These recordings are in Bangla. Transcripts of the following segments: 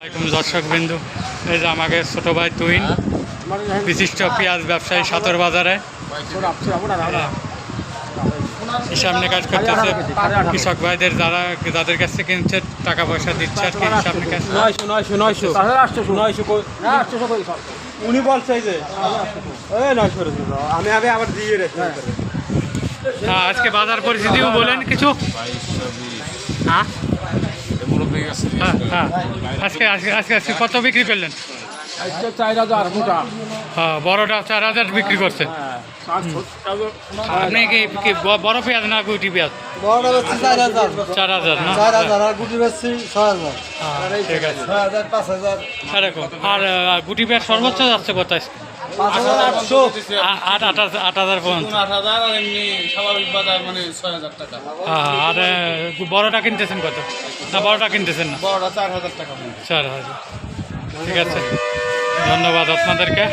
আসসালামাইকুম দর্শক বিন্দু এই যে আমাকে ছোট ভাই তুইন বিশিষ্ট পেঁয়াজ ব্যবসায়ী সাতর বাজারে। হিসাব নিকাশ করতেছে কৃষক ভাইদের যারা যাদের কাছ থেকে কিনছে টাকা পয়সা দিচ্ছে আর কি হিসাব নিকাশ নয়শো কো- উনি বলছে যে। আমি আবার দিয়ে হ্যাঁ, আজকে বাজার পরিস্থিতিও বলেন কিছু। হ্যাঁ হ্যাঁ হ্যাঁ? আজকে আজকে আজকে আজকে কত বিক্রি করলেন? চার হাজার মোটা হ্যাঁ বড়টা চার হাজার বিক্রি করছে। আপনি কি কি বড় পেঁয়াজ না গুটি পেঁয়াজ? চার হাজার। না? চার হাজার আর গুটি বেশি ছয় হাজার। হ্যাঁ, ঠিক আছে। আর গুটি পেঁয়াজ সর্বোচ্চ যাচ্ছে কত আজকে? পাঁচ হাজার। আটশো। আট আট হাজার- আট হাজার পর্যন্ত। আট হাজার আর এমনি স্বাভাবিক বাজার মানে ছয় হাজার টাকা। হ্যাঁ, আর বড়টা কিনতেছেন কত? না বড়টা কিনতেছেন না? বড়টা চার হাজার টাকা। চার হাজার। ঠিক আছে। ধন্যবাদ আপনাদেরকে।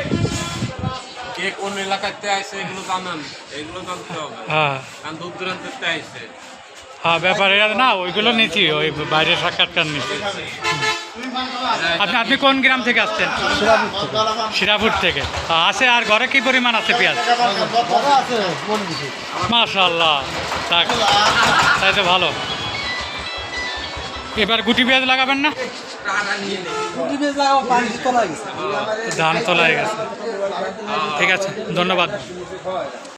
কে কোন এলাকাতে এগুলো জানান? এগুলো জানতে হবে। হ্যাঁ। কারণ দূর হ্যাঁ না ওইগুলো নিচ্ছি ওই বাইরের সাক্ষাৎকার নিচ্ছি। আপনি আপনি কোন গ্রাম থেকে আসছেন? শিরাপুর থেকে। আছে আর ঘরে কি পরিমাণ আছে পেঁয়াজ? মাশাল্লাহ তাক তাই তো ভালো। এবার গুটি পেঁয়াজ লাগাবেন না? ধান তোলা গেছে। ঠিক আছে, ধন্যবাদ।